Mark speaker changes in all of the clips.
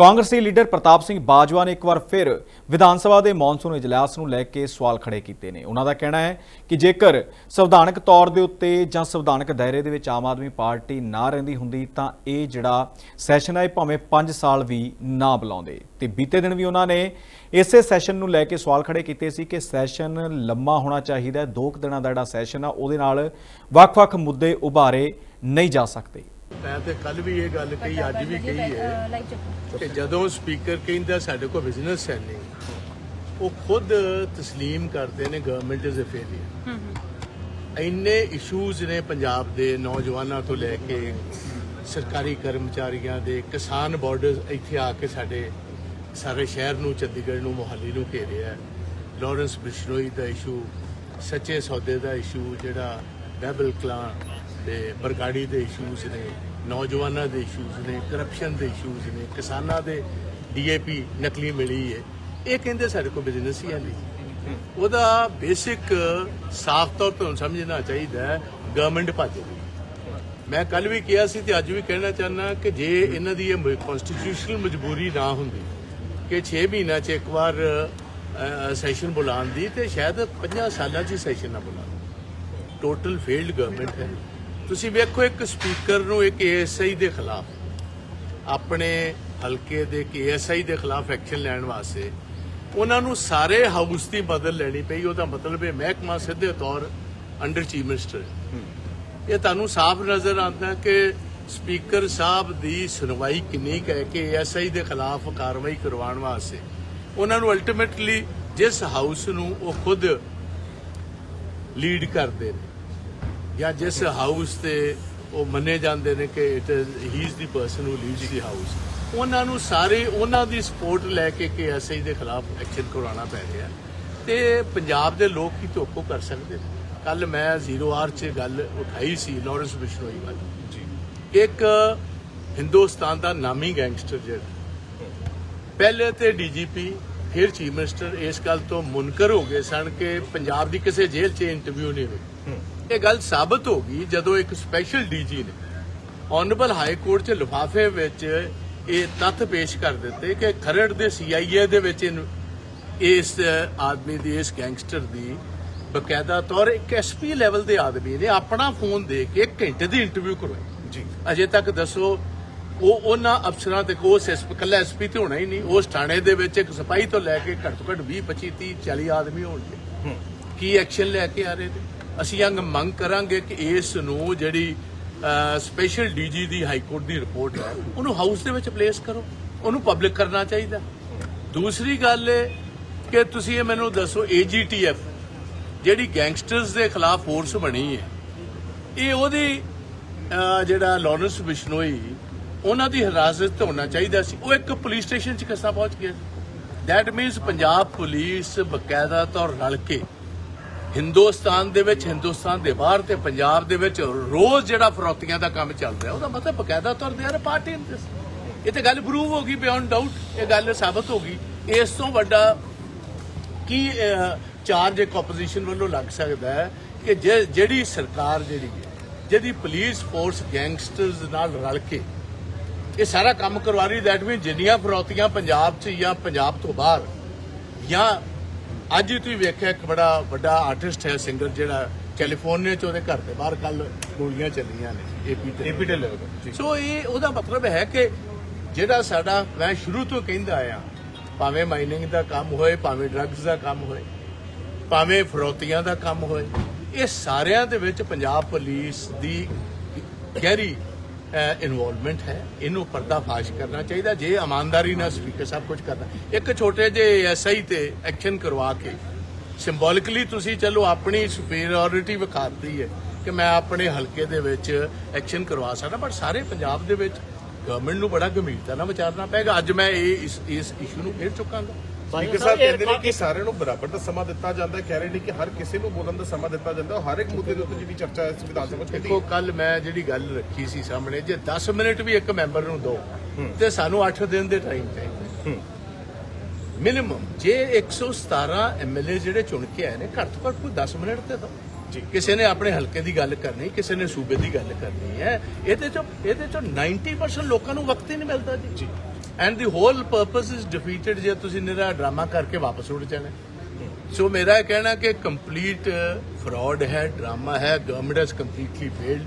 Speaker 1: ਕਾਂਗਰਸੀ ਲੀਡਰ ਪ੍ਰਤਾਪ ਸਿੰਘ ਬਾਜਵਾ ਨੇ ਇੱਕ ਵਾਰ ਫਿਰ ਵਿਧਾਨ ਸਭਾ ਦੇ ਮੌਨਸੂਨ ਇਜਲਾਸ ਨੂੰ ਲੈ ਕੇ ਸਵਾਲ ਖੜੇ ਕੀਤੇ ਨੇ। ਉਹਨਾਂ ਦਾ ਕਹਿਣਾ ਹੈ ਕਿ ਜੇਕਰ ਸੰਵਿਧਾਨਕ ਤੌਰ ਦੇ ਉੱਤੇ ਜਾਂ ਸੰਵਿਧਾਨਕ ਦਾਇਰੇ ਦੇ ਵਿੱਚ ਆਮ ਆਦਮੀ ਪਾਰਟੀ ਨਾ ਰਹਿੰਦੀ ਹੁੰਦੀ ਤਾਂ ਇਹ ਜਿਹੜਾ ਸੈਸ਼ਨ ਹੈ ਇਹ ਭਾਵੇਂ 5 ਸਾਲ ਵੀ ਨਾ ਬੁਲਾਉਂਦੇ। ਤੇ ਬੀਤੇ ਦਿਨ ਵੀ ਉਹਨਾਂ ਨੇ ਇਸੇ ਸੈਸ਼ਨ ਨੂੰ ਲੈ ਕੇ ਸਵਾਲ ਖੜੇ ਕੀਤੇ ਸੀ ਕਿ ਸੈਸ਼ਨ ਲੰਮਾ ਹੋਣਾ ਚਾਹੀਦਾ ਹੈ, ਦੋ ਕੁ ਦਿਨਾਂ ਦਾ ਜਿਹੜਾ ਸੈਸ਼ਨ ਆ, ਉਹਦੇ ਨਾਲ ਵੱਖ-ਵੱਖ ਮੁੱਦੇ ਉਭਾਰੇ ਨਹੀਂ ਜਾ ਸਕਦੇ।
Speaker 2: ਮੈਂ ਤੇ ਕੱਲ ਵੀ ਇਹ ਗੱਲ ਕਹੀ ਅੱਜ ਵੀ ਕਹੀ ਹੈ ਕਿ ਜਦੋਂ ਸਪੀਕਰ ਕਹਿੰਦਾ ਸਾਡੇ ਕੋਲ ਬਿਜ਼ਨਸ ਹੈ ਨਹੀਂ ਉਹ ਖੁਦ تسلیم ਕਰਦੇ ਨੇ ਗਵਰਨਮੈਂਟ ਇਜ਼ ਅ ਫੇਲਿਅਰ ਇੰਨੇ ਇਸ਼ੂਜ਼ ਨੇ ਪੰਜਾਬ ਦੇ ਨੌਜਵਾਨਾਂ ਤੋਂ ਲੈ ਕੇ ਸਰਕਾਰੀ ਕਰਮਚਾਰੀਆਂ ਦੇ ਕਿਸਾਨ ਬਾਰਡਰਸ ਇੱਥੇ ਆ ਕੇ ਸਾਡੇ ਸਾਰੇ ਸ਼ਹਿਰ ਨੂੰ ਚੰਡੀਗੜ੍ਹ ਨੂੰ ਮੋਹਾਲੀ ਨੂੰ ਘੇਰਿਆ ਹੈ। ਲਾਰੈਂਸ ਬਿਸ਼ਨੋਈ ਦਾ ਇਸ਼ੂ ਸੱਚੇ ਸੌਦੇ ਦਾ ਇਸ਼ੂ ਜਿਹੜਾ ਬੈਬਲ ਕਲਾਂ ਤੇ ਬਰਗਾੜੀ ਦੇ ਇਸ਼ੂਜ਼ ਨੇ ਨੌਜਵਾਨਾਂ ਦੇ ਇਸ਼ੂਜ਼ ਨੇ ਕਰਪਸ਼ਨ ਦੇ ਇਸ਼ੂਜ਼ ਨੇ, ਕਿਸਾਨਾਂ ਦੇ ਡੀਏਪੀ ਨਕਲੀ ਮਿਲੀ ਹੈ। ਇਹ ਕਹਿੰਦੇ ਸਾਡੇ ਕੋਲ ਬਿਜ਼ਨਸ ਹੀ ਹੈ ਨਹੀਂ। ਉਹਦਾ ਬੇਸਿਕ ਸਾਫ਼ ਤੌਰ ਤੋਂ ਸਮਝਣਾ ਚਾਹੀਦਾ ਹੈ ਗਵਰਨਮੈਂਟ ਭੱਜ। ਮੈਂ ਕੱਲ ਵੀ ਕਿਹਾ ਸੀ ਤੇ ਅੱਜ ਵੀ ਕਹਿਣਾ ਚਾਹੁੰਦਾ ਕਿ ਜੇ ਇਹਨਾਂ ਦੀ ਇਹ ਕਨਸਟੀਟਿਊਸ਼ਨਲ ਮਜਬੂਰੀ ਨਾ ਹੁੰਦੀ, ਕਿ 6 ਮਹੀਨਿਆਂ 'ਚ ਇੱਕ ਵਾਰ ਸੈਸ਼ਨ ਬੁਲਾਉਣ ਦੀ, ਤੇ ਸ਼ਾਇਦ 50 ਸਾਲਾਂ 'ਚ ਸੈਸ਼ਨ ਨਾ ਬੁਲਾਉਣ। ਟੋਟਲ ਫੇਲਡ ਗਵਰਨਮੈਂਟ ਹੈ। ਤੁਸੀਂ ਵੇਖੋ ਇੱਕ ਸਪੀਕਰ ਨੂੰ ਇੱਕ ਏਐਸਆਈ ਦੇ ਖਿਲਾਫ, ਆਪਣੇ ਹਲਕੇ ਦੇ ਏਐਸਆਈ ਦੇ ਖਿਲਾਫ ਐਕਸ਼ਨ ਲੈਣ ਵਾਸਤੇ, ਉਹਨਾਂ ਨੂੰ ਸਾਰੇ ਹਾਊਸ ਦੀ ਬਦਲ ਲੈਣੀ ਪਈ। ਉਹਦਾ ਮਤਲਬ ਹੈ ਮਹਿਕਮਾ ਸਿੱਧੇ ਤੌਰ ਅੰਡਰ ਚੀਫ ਮਿਨਿਸਟਰ ਇਹ ਤੁਹਾਨੂੰ ਸਾਫ਼ ਨਜ਼ਰ ਆਉਂਦਾ ਕਿ ਸਪੀਕਰ ਸਾਹਿਬ ਦੀ ਸੁਣਵਾਈ ਕਿੰਨੀ ਕਹਿ ਕੇ ਐਸਆਈ ਦੇ ਖਿਲਾਫ ਕਾਰਵਾਈ ਕਰਵਾਉਣ ਵਾਸਤੇ। ਉਹਨਾਂ ਨੂੰ ਅਲਟੀਮੇਟਲੀ ਜਿਸ ਹਾਊਸ ਨੂੰ ਉਹ ਖੁਦ ਲੀਡ ਕਰਦੇ ਨੇ ਜਾਂ ਜਿਸ ਹਾਊਸ ਤੇ ਉਹ ਮੰਨੇ ਜਾਂਦੇ ਨੇ ਕਿ it he is the person who leads the house ਉਹਨਾਂ ਨੂੰ ਸਾਰੇ ਉਹਨਾਂ ਦੀ ਸਪੋਰਟ ਲੈ ਕੇ ਕਿ ਐਸਆਈ ਦੇ ਖਿਲਾਫ ਐਕਸ਼ਨ ਕਰਵਾਉਣਾ ਪੈ ਰਿਹਾ। ਤੇ ਪੰਜਾਬ ਦੇ ਲੋਕ ਕੀ ਧੋਖੋ ਕਰ ਸਕਦੇ ਕੱਲ ਮੈਂ ਜ਼ੀਰੋ ਆਰ 'ਚ ਗੱਲ ਉਠਾਈ ਸੀ ਲਾਰੈਂਸ ਬਿਸ਼ਨੋਈ ਵਾਲੀ। ਜੀ। ਇੱਕ ਹਿੰਦੁਸਤਾਨ ਦਾ ਨਾਮੀ ਗੈਂਗਸਟਰ ਜਿਹੜਾ। ਪਹਿਲੇ ਤੇ ਡੀਜੀਪੀ ਫਿਰ ਚੀਫ ਮਿਨਿਸਟਰ ਇਸ ਗੱਲ ਤੋਂ ਮੁਨਕਰ ਹੋ ਗਏ ਸਨ ਕਿ ਪੰਜਾਬ ਦੀ ਕਿਸੇ ਜੇਲ੍ਹ 'ਚ ਇੰਟਰਵਿਊ ਨਹੀਂ ਹੋਈ। ਇਹ ਗੱਲ ਸਾਬਤ ਹੋ ਗਈ ਜਦੋਂ ਇੱਕ ਸਪੈਸ਼ਲ ਡੀਜੀ ਨੇ ਆਨਰੇਬਲ ਹਾਈ ਕੋਰਟ 'ਚ ਲਿਫਾਫੇ ਵਿੱਚ ਇਹ ਤੱਥ ਪੇਸ਼ ਕਰ ਦਿੱਤੇ ਕਿ ਖਰੜ ਦੇ ਸੀਆਈਏ ਦੇ ਵਿੱਚ ਇਸ ਆਦਮੀ ਦੀ ਇਸ ਗੈਂਗਸਟਰ ਦੀ ਬਕਾਇਦਾ ਤੌਰ ਇੱਕ ਐਸਪੀ ਲੈਵਲ ਦੇ ਆਦਮੀ ਨੇ ਆਪਣਾ ਫੋਨ ਦੇ ਕੇ 1 ਘੰਟੇ ਦੀ ਇੰਟਰਵਿਊ ਕਰਵਾਈ। ਜੀ। ਅਜੇ ਤੱਕ ਦੱਸੋ ਉਹ ਉਹਨਾਂ ਅਫਸਰਾਂ ਤੇ ਕੋਸ ਐਸਪੀ ਕੱਲਾ ਐਸਪੀ ਤੇ ਹੋਣਾ ਹੀ ਨਹੀਂ ਉਸ ਥਾਣੇ ਦੇ ਵਿੱਚ ਇੱਕ ਸਿਪਾਹੀ ਤੋਂ ਲੈ ਕੇ ਘੱਟ ਤੋਂ ਘੱਟ 20 25 30 40 ਆਦਮੀ ਹੋਣਗੇ। ਕੀ ਐਕਸ਼ਨ ਲੈ ਕੇ ਆ ਰਹੇ ਨੇ? ਅਸੀਂ ਅੰਗ ਮੰਗ ਕਰਾਂਗੇ ਕਿ ਇਸ ਨੂੰ ਜਿਹੜੀ ਸਪੈਸ਼ਲ ਡੀਜੀ ਦੀ ਹਾਈ ਕੋਰਟ ਦੀ ਰਿਪੋਰਟ ਹੈ, ਉਹਨੂੰ ਹਾਊਸ ਦੇ ਵਿੱਚ ਪਲੇਸ ਕਰੋ। ਉਹਨੂੰ ਪਬਲਿਕ ਕਰਨਾ ਚਾਹੀਦਾ। ਦੂਸਰੀ ਗੱਲ ਇਹ ਕਿ ਤੁਸੀਂ ਇਹ ਮੈਨੂੰ ਦੱਸੋ ਏਜੀਟੀਐਫ ਜਿਹੜੀ ਗੈਂਗਸਟਰਸ ਦੇ ਖਿਲਾਫ ਫੋਰਸ ਬਣੀ ਹੈ, ਇਹ ਉਹਦੀ ਜਿਹੜਾ ਲਾਰੈਂਸ ਬਿਸ਼ਨੋਈ ਉਹਨਾਂ ਦੀ ਹਿਰਾਸਤ 'ਚ ਹੋਣਾ ਚਾਹੀਦਾ ਸੀ। ਉਹ ਇੱਕ ਪੁਲਿਸ ਸਟੇਸ਼ਨ 'ਚ ਕਿਸਾ ਪਹੁੰਚ ਗਿਆ ਦੈਟ ਮੀਨਸ ਪੰਜਾਬ ਪੁਲਿਸ ਬਕਾਇਦਾ ਤੌਰ ਰਲ ਕੇ ਹਿੰਦੁਸਤਾਨ ਦੇ ਵਿੱਚ, ਹਿੰਦੁਸਤਾਨ ਦੇ ਬਾਹਰ ਤੇ ਪੰਜਾਬ ਦੇ ਵਿੱਚ ਰੋਜ਼ ਜਿਹੜਾ ਫਰੋਤੀਆਂ ਦਾ ਕੰਮ ਚੱਲ ਰਿਹਾ, ਉਹਦਾ ਮਤਲਬ ਬਕਾਇਦਾ ਤੌਰ ਤੇ ਯਾਰ ਪਾਰਟੀ ਇਨ ਦਿਸ ਇਹ ਤੇ ਗੱਲ ਪ੍ਰੂਵ ਹੋ ਗਈ ਬਿਯੋਂਡ ਡਾਊਟ ਇਹ ਗੱਲ ਸਾਬਤ ਹੋ ਗਈ। ਇਸ ਤੋਂ ਵੱਡਾ ਕੀ ਚਾਰਜ ਇੱਕ ਆਪੋਜੀਸ਼ਨ ਵੱਲੋਂ ਲੱਗ ਸਕਦਾ ਹੈ ਕਿ ਜੇ- ਜਿਹੜੀ ਸਰਕਾਰ ਜਿਹੜੀ ਹੈ, ਜਿਹਦੀ ਪੁਲਿਸ ਫੋਰਸ ਗੈਂਗਸਟਰਸ ਨਾਲ ਰਲ ਕੇ ਇਹ ਸਾਰਾ ਕੰਮ ਕਰਵਾ ਰਹੀ ਦੈਟ ਮੀਨ ਜਿੰਨੀਆਂ ਫਰੋਤੀਆਂ ਪੰਜਾਬ 'ਚ ਜਾਂ ਪੰਜਾਬ ਤੋਂ ਬਾਹਰ ਜਾਂ ਅੱਜ ਹੀ ਤੁਸੀਂ ਵੇਖਿਆ ਇੱਕ ਬੜਾ ਵੱਡਾ ਆਰਟਿਸਟ ਹੈ ਸਿੰਗਰ ਜਿਹੜਾ ਕੈਲੀਫੋਰਨੀਆ 'ਚ ਉਹਦੇ ਘਰ ਦੇ ਬਾਹਰ ਕੱਲ ਗੋਲੀਆਂ ਚੱਲੀਆਂ ਨੇ ਏਪੀ ਤੇ ਏਪੀ ਤੇ ਸੋ ਇਹ ਉਹਦਾ ਮਤਲਬ ਹੈ ਕਿ ਜਿਹੜਾ ਸਾਡਾ ਮੈਂ ਸ਼ੁਰੂ ਤੋਂ ਕਹਿੰਦਾ ਆਇਆ ਭਾਵੇਂ ਮਾਈਨਿੰਗ ਦਾ ਕੰਮ ਹੋਏ ਭਾਵੇਂ ਡਰੱਗਸ ਦਾ ਕੰਮ ਹੋਏ ਭਾਵੇਂ ਫਰੋਤੀਆਂ ਦਾ ਕੰਮ ਹੋਏ ਇਹ ਸਾਰਿਆਂ ਦੇ ਵਿੱਚ ਪੰਜਾਬ ਪੁਲਿਸ ਦੀ ਗਹਿਰੀ ਇਨਵੋਲਵਮੈਂਟ ਹੈ। ਇਹਨੂੰ ਪਰਦਾਫਾਸ਼ ਕਰਨਾ ਚਾਹੀਦਾ। ਜੇ ਇਮਾਨਦਾਰੀ ਨਾਲ ਸਪੀਕਰ ਸਾਹਿਬ ਕੁਝ ਕਰਨਾ ਇੱਕ ਛੋਟੇ ਜਿਹੇ ਐਸਆਈ ਤੇ ਐਕਸ਼ਨ ਕਰਵਾ ਕੇ ਸਿੰਬੋਲਿਕਲੀ ਤੁਸੀਂ ਚਲੋ ਆਪਣੀ ਸੁਪੀਰੀਅਰਿਟੀ ਵਿਖਾਤੀ ਹੈ ਕਿ ਮੈਂ ਆਪਣੇ ਹਲਕੇ ਦੇ ਵਿੱਚ ਐਕਸ਼ਨ ਕਰਵਾ ਸਕਦਾ। ਪਰ ਸਾਰੇ ਪੰਜਾਬ ਦੇ ਵਿੱਚ ਗਵਰਨਮੈਂਟ ਨੂੰ ਬੜਾ ਗੰਭੀਰਤਾ ਨਾਲ ਵਿਚਾਰਨਾ ਪਏਗਾ। ਅੱਜ ਮੈਂ ਇਹ ਇਸ ਇਸ ਇਸ਼ੂ ਨੂੰ ਫੇਰ ਚੁੱਕਾਂਗਾ।
Speaker 3: ਸਪੀਕਰ ਸਾਹਿਬ ਕਹਿੰਦੇ ਨੇ ਕਿ ਸਾਰਿਆਂ ਨੂੰ ਬਰਾਬਰ ਦਾ ਸਮਾਂ ਦਿੱਤਾ ਜਾਂਦਾ ਹੈ। ਕਹਿ ਰਹੇ ਨੇ ਕਿ ਹਰ ਕਿਸੇ ਨੂੰ ਬੋਲਣ ਦਾ ਸਮਾਂ ਦਿੱਤਾ ਜਾਂਦਾ ਹੈ। ਹਰ ਇੱਕ ਮੁੱਦੇ ਦੇ ਉੱਤੇ ਜਿਹੜੀ ਚਰਚਾ ਇਸ ਵਿਧਾਨ ਸਭਾ 'ਚ
Speaker 2: ਦੇਖੋ ਕੱਲ ਮੈਂ ਜਿਹੜੀ ਗੱਲ ਰੱਖੀ ਸੀ ਸਾਹਮਣੇ ਜੇ 10 ਮਿੰਟ ਵੀ ਇੱਕ ਮੈਂਬਰ ਨੂੰ ਦੋ ਤੇ ਸਾਨੂੰ 8 ਦਿਨ ਦੇ ਟਾਈਮ ਚਾਹੀਦਾ ਮਿਨੀਮਮ ਜੇ 117 ਐਮਐਲਏ ਜਿਹੜੇ ਚੁਣ ਕੇ ਆਏ ਨੇ ਘੱਟ ਤੋਂ ਘੱਟ ਕੋਈ 10 ਮਿੰਟ ਤੇ ਦੋ। ਕਿਸੇ ਨੇ ਆਪਣੇ ਹਲਕੇ ਦੀ ਗੱਲ ਕਰਨੀ ਕਿਸੇ ਨੇ ਸੂਬੇ ਦੀ ਗੱਲ ਕਰਨੀ ਹੈ ਇਹਦੇ ਚੋਂ ਇਹਦੇ ਚੋਂ 90% ਲੋਕਾਂ ਨੂੰ ਵਕਤ ਹੀ ਨਹੀਂ ਮਿਲਦਾ ਜੀ। And the whole purpose is defeated ਜੇ ਤੁਸੀਂ ਨਿਰਾ ਡਰਾਮਾ ਕਰਕੇ ਵਾਪਸ ਉੱਡ ਜਾਣਾ। ਸੋ ਮੇਰਾ ਇਹ ਕਹਿਣਾ ਕਿ ਕੰਪਲੀਟ ਫਰਾਡ ਹੈ, ਡਰਾਮਾ ਹੈ government has completely failed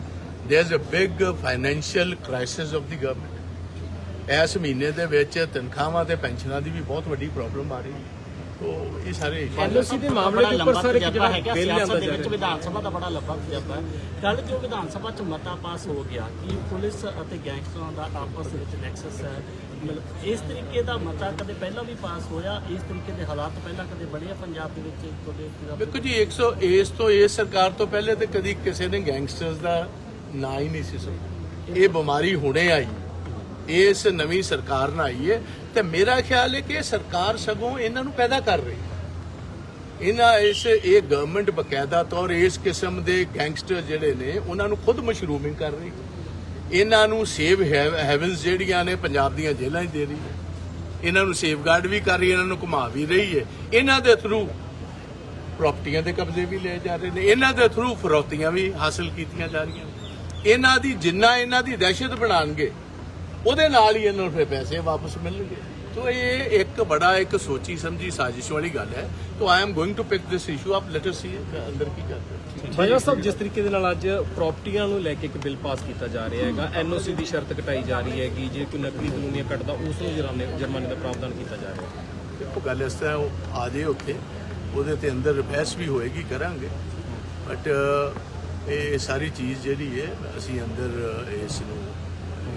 Speaker 2: there is a big financial crisis of the government ਇਸ ਮਹੀਨੇ ਦੇ ਵਿੱਚ ਤਨਖਾਹਾਂ ਤੇ ਪੈਨਸ਼ਨਾਂ ਦੀ ਵੀ ਬਹੁਤ ਵੱਡੀ ਪ੍ਰੋਬਲਮ ਆ ਰਹੀ ਹੈ। ਤੋ ਇਹ ਸਾਰੇ।
Speaker 4: ਐਲਓਸੀ ਦੇ ਮਾਮਲੇ ਦੇ ਉੱਪਰ ਸਰ ਇੱਕ ਜਿਹੜਾ
Speaker 5: ਹੈਗਾ ਸਿਆਸਤ ਦੇ ਵਿੱਚ ਵਿਧਾਨ ਸਭਾ ਦਾ ਬੜਾ ਲੰਬਾ ਤਜਰਬਾ ਹੈ। ਕੱਲ ਜੋ ਵਿਧਾਨ ਸਭਾ ਚ ਮਤਾ ਪਾਸ ਹੋ ਗਿਆ ਕਿ ਪੁਲਿਸ ਅਤੇ ਗੈਂਗਸਟਰਾਂ ਦਾ ਆਪਸ ਵਿੱਚ ਨੈਕਸਸ ਹੈ? ਮਤਲਬ ਇਸ ਤਰੀਕੇ ਦਾ ਮਤਾ ਕਦੇ ਪਹਿਲਾਂ ਵੀ ਪਾਸ ਹੋਇਆ? ਇਸ ਤਰੀਕੇ ਦੇ ਹਾਲਾਤ ਪਹਿਲਾਂ ਕਦੇ ਬਣੇ ਆ ਪੰਜਾਬ ਦੇ ਵਿੱਚ? ਤੁਹਾਡੇ
Speaker 2: ਵੇਖੋ ਜੀ 100 ਇਸ ਤੋਂ ਇਸ ਸਰਕਾਰ ਤੋਂ ਪਹਿਲੇ ਤੇ ਕਦੀ ਕਿਸੇ ਨੇ ਗੈਂਗਸਟਰਸ ਦਾ ਨਾਂ ਹੀ ਨਹੀਂ ਸੀ ਸੁਣਿਆ। ਇਹ ਬਿਮਾਰੀ ਹੁਣੇ ਆਈ। ਇਸ ਨਵੀਂ ਸਰਕਾਰ ਨਾਲ ਆਈ ਹੈ ਤੇ ਮੇਰਾ ਖਿਆਲ ਹੈ ਕਿ ਸਰਕਾਰ ਸਗੋਂ ਇਹਨਾਂ ਨੂੰ ਪੈਦਾ ਕਰ ਰਹੀ ਹੈ। ਇਹਨਾਂ ਇਸ, ਇਹ ਗਵਰਨਮੈਂਟ ਬਕਾਇਦਾ ਤੌਰ ਇਸ ਕਿਸਮ ਦੇ ਗੈਂਗਸਟਰ ਜਿਹੜੇ ਨੇ, ਉਹਨਾਂ ਨੂੰ ਖੁਦ ਮਸ਼ਰੂਮਿੰਗ ਕਰ ਰਹੀ ਹੈ। ਇਹਨਾਂ ਨੂੰ ਸੇਵ ਹੈਵਨਸ ਜਿਹੜੀਆਂ ਨੇ ਪੰਜਾਬ ਦੀਆਂ ਜੇਲ੍ਹਾਂ 'ਚ ਦੇ ਰਹੀ ਹੈ। ਇਹਨਾਂ ਨੂੰ ਸੇਫਗਾਰਡ ਵੀ ਕਰ ਰਹੀ ਹੈ, ਇਹਨਾਂ ਨੂੰ ਘੁਮਾ ਵੀ ਰਹੀ ਹੈ। ਇਹਨਾਂ ਦੇ ਥਰੂ ਪ੍ਰਾਪਰਟੀਆਂ ਦੇ ਕਬਜ਼ੇ ਵੀ ਲਏ ਜਾ ਰਹੇ ਨੇ। ਇਹਨਾਂ ਦੇ ਥਰੂ ਫਰੋਤੀਆਂ ਵੀ ਹਾਸਲ ਕੀਤੀਆਂ ਜਾ ਰਹੀਆਂ ਇਹਨਾਂ ਦੀ, ਜਿੰਨਾ ਇਹਨਾਂ ਦੀ ਦਹਿਸ਼ਤ ਬਣਾਣਗੇ ਉਹਦੇ ਨਾਲ ਹੀ ਇਹਨਾਂ ਨੂੰ ਫਿਰ ਪੈਸੇ ਵਾਪਸ ਮਿਲਣਗੇ। ਤੋ ਇਹ ਇੱਕ ਬੜਾ ਇੱਕ ਸੋਚੀ ਸਮਝੀ ਸਾਜ਼ਿਸ਼ ਵਾਲੀ ਗੱਲ ਹੈ। ਤੋ I am going to pick this issue up let us see ਅੰਦਰ ਕੀ ਕਰਦੇ
Speaker 4: ਬਾਜਵਾ ਸਾਹਿਬ ਜਿਸ ਤਰੀਕੇ ਦੇ ਨਾਲ ਅੱਜ ਪ੍ਰਾਪਰਟੀਆਂ ਨੂੰ ਲੈ ਕੇ ਇੱਕ ਬਿੱਲ ਪਾਸ ਕੀਤਾ ਜਾ ਰਿਹਾ ਹੈਗਾ ਐਨਓਸੀ ਦੀ ਸ਼ਰਤ ਘਟਾਈ ਜਾ ਰਹੀ ਹੈਗੀ ਜੇ ਕੋਈ ਨਕਲੀ ਕਾਨੂੰਨੀਆਂ ਕੱਟਦਾ ਉਸ ਨੂੰ ਜੁਰਮਾਨੇ ਜੁਰਮਾਨੇ ਦਾ ਪ੍ਰਾਵਧਾਨ ਕੀਤਾ ਜਾ ਰਿਹਾ ਹੈ।
Speaker 2: ਦੇਖੋ ਗੱਲ ਇਸ ਤਰ੍ਹਾਂ ਉਹ ਆ ਜੇ ਉੱਥੇ ਉਹਦੇ ਤੇ ਅੰਦਰ ਬਹਿਸ ਵੀ ਹੋਏਗੀ ਕਰਾਂਗੇ। ਬਟ ਇਹ ਸਾਰੀ ਚੀਜ਼ ਜਿਹੜੀ ਹੈ ਅਸੀਂ ਅੰਦਰ ਇਸ ਨੂੰ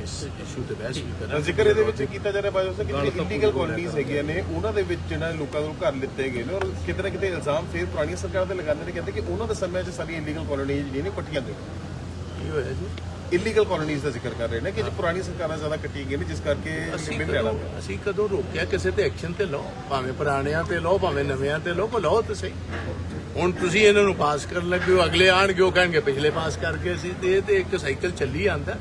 Speaker 2: ਇਸ ਇਸ਼ੂ ਤੇ ਬਹਿਸ ਵੀ ਕਰਾਂਗੇ
Speaker 3: ਜ਼ਿਕਰ ਇਹਦੇ ਵਿੱਚ ਕੀਤਾ ਜਾ ਰਿਹਾ ਬਾਜੋ ਸਾਹਿਬ ਕਿ ਜਿਹੜੇ ਇਲੀਗਲ ਕਲੋਨੀਜ਼ ਹੈਗੀਆਂ ਨੇ ਉਹਨਾਂ ਦੇ ਵਿੱਚ ਜਿਹੜਾ ਲੋਕਾਂ ਨੂੰ ਘਰ ਲਿੱਤੇ ਗਏ ਨੇ ਔਰ ਕਿਤੇ ਨਾ ਕਿਤੇ ਇਲਜ਼ਾਮ ਫਿਰ ਪੁਰਾਣੀ ਸਰਕਾਰ ਤੇ ਲਗਾਉਂਦੇ ਨੇ ਕਹਿੰਦੇ ਕਿ ਉਹਨਾਂ ਦੇ ਸਮੇਂ 'ਚ ਸਾਰੀਆਂ ਇਲੀਗਲ ਕਲੋਨੀਜ਼ ਜਿਹੜੀਆਂ ਨੇ ਕੱਟੀਆਂ ਗਈਆਂ।
Speaker 2: ਕੀ ਹੋਇਆ ਜੀ?
Speaker 3: ਇਲੀਗਲ ਕਲੋਨੀਜ਼ ਦਾ ਜ਼ਿਕਰ ਕਰ ਰਹੇ ਨੇ ਕਿ ਜੇ ਪੁਰਾਣੀ ਸਰਕਾਰਾਂ ਜ਼ਿਆਦਾ ਕੱਟੀਆਂ ਗਈਆਂ ਨੇ ਜਿਸ ਕਰਕੇ
Speaker 2: ਅਸੀਂ
Speaker 3: ਬਿੱਲ ਲਿਆਣਾ
Speaker 2: ਕਦੋਂ ਅਸੀਂ ਕਦੋਂ ਰੋਕਿਆ? ਕਿਸੇ ਤੇ ਐਕਸ਼ਨ ਤੇ ਲਓ। ਭਾਵੇਂ ਪੁਰਾਣਿਆਂ ਤੇ ਲਓ ਭਾਵੇਂ ਨਵਿਆਂ ਤੇ ਲਓ ਕੋ ਲਓ ਤੇ ਸਹੀ। ਹੁਣ ਤੁਸੀਂ ਇਹਨਾਂ ਨੂੰ ਪਾਸ ਕਰਨ ਲੱਗੇ ਹੋ ਅਗਲੇ ਆਣਗੇ ਉਹ ਕਹਿਣਗੇ ਪਿਛਲੇ ਪਾਸ ਕਰਕੇ ਅਸੀਂ ਤੇ ਇਹ ਤੇ ਇੱਕ ਸਾਈਕਲ ਚੱਲੀ ਆਂਦਾ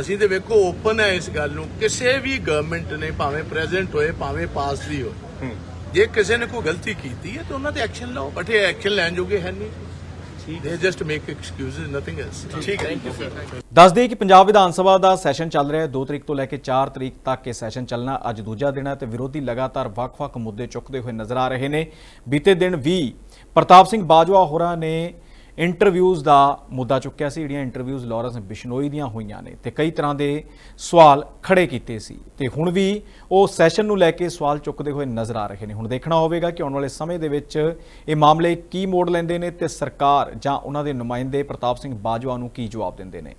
Speaker 2: ਅਸੀਂ ਤੇ ਵੇਖੋ ਓਪਨ ਹੈ ਇਸ ਗੱਲ ਨੂੰ। ਕਿਸੇ ਵੀ ਗਵਰਨਮੈਂਟ ਨੇ ਭਾਵੇਂ ਪ੍ਰੈਜ਼ੈਂਟ ਹੋਏ ਭਾਵੇਂ ਪਾਸ ਦੀ ਹੋਏ ਜੇ ਕਿਸੇ ਨੇ ਕੋਈ ਗਲਤੀ ਕੀਤੀ ਹੈ ਤਾਂ ਉਹਨਾਂ ਤੇ ਐਕਸ਼ਨ ਲਓ ਬਟ ਇਹ ਐਕਸ਼ਨ ਲੈਣ ਜੋਗੇ ਹੈ ਨਹੀਂ। They just make excuses nothing else ਠੀਕ ਹੈ।
Speaker 1: ਦੱਸ ਦਈਏ ਕਿ ਪੰਜਾਬ ਵਿਧਾਨ ਸਭਾ ਦਾ ਸੈਸ਼ਨ ਚੱਲ ਰਿਹਾ ਹੈ। 2 ਤਰੀਕ ਤੋਂ ਲੈ ਕੇ 4 ਤਰੀਕ ਤੱਕ ਇਹ ਸੈਸ਼ਨ ਚੱਲਣਾ ਅੱਜ ਦੂਜਾ ਦਿਨ ਹੈ ਤੇ ਵਿਰੋਧੀ ਲਗਾਤਾਰ ਵੱਖ-ਵੱਖ ਮੁੱਦੇ ਚੁੱਕਦੇ ਹੋਏ ਨਜ਼ਰ ਆ ਰਹੇ ਨੇ। ਬੀਤੇ ਦਿਨ ਵੀ ਪ੍ਰਤਾਪ ਸਿੰਘ ਬਾਜਵਾ ਹੋਰਾਂ ਨੇ ਇੰਟਰਵਿਊਜ਼ ਦਾ ਮੁੱਦਾ ਚੁੱਕਿਆ ਸੀ ਜਿਹੜੀਆਂ ਇੰਟਰਵਿਊਜ਼ ਲਾਰੈਂਸ ਬਿਸ਼ਨੋਈ ਦੀਆਂ ਹੋਈਆਂ ਨੇ ਤੇ ਕਈ ਤਰ੍ਹਾਂ ਦੇ ਸਵਾਲ ਖੜੇ ਕੀਤੇ ਸੀ ਤੇ ਹੁਣ ਵੀ ਉਹ ਸੈਸ਼ਨ ਨੂੰ ਲੈ ਕੇ ਸਵਾਲ ਚੁੱਕਦੇ ਹੋਏ ਨਜ਼ਰ ਆ ਰਹੇ ਨੇ। ਹੁਣ ਦੇਖਣਾ ਹੋਵੇਗਾ ਕਿ ਆਉਣ ਵਾਲੇ ਸਮੇਂ ਦੇ ਵਿੱਚ ਇਹ ਮਾਮਲੇ ਕੀ ਮੋੜ ਲੈਂਦੇ ਨੇ ਤੇ ਸਰਕਾਰ ਜਾਂ ਉਹਨਾਂ ਦੇ ਨੁਮਾਇੰਦੇ ਪ੍ਰਤਾਪ ਸਿੰਘ ਬਾਜਵਾ ਨੂੰ ਕੀ ਜਵਾਬ ਦਿੰਦੇ ਨੇ।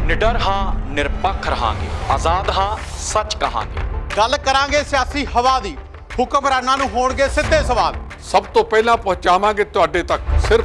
Speaker 6: ਨਿਡਰ ਹਾਂ ਨਿਰਪੱਖ ਰਹਾਂਗੇ। ਆਜ਼ਾਦ ਹਾਂ ਸੱਚ ਕਹਾਂਗੇ।
Speaker 7: ਗੱਲ ਕਰਾਂਗੇ ਸਿਆਸੀ ਹਵਾ ਦੀ। ਹੁਕਮਰਾਨਾਂ ਨੂੰ ਹੋਣਗੇ ਸਿੱਧੇ ਸਵਾਲ।
Speaker 8: ਸਭ ਤੋਂ ਪਹਿਲਾਂ ਪਹੁੰਚਾਵਾਂਗੇ ਤੁਹਾਡੇ ਤੱਕ। ਸਿਰਫ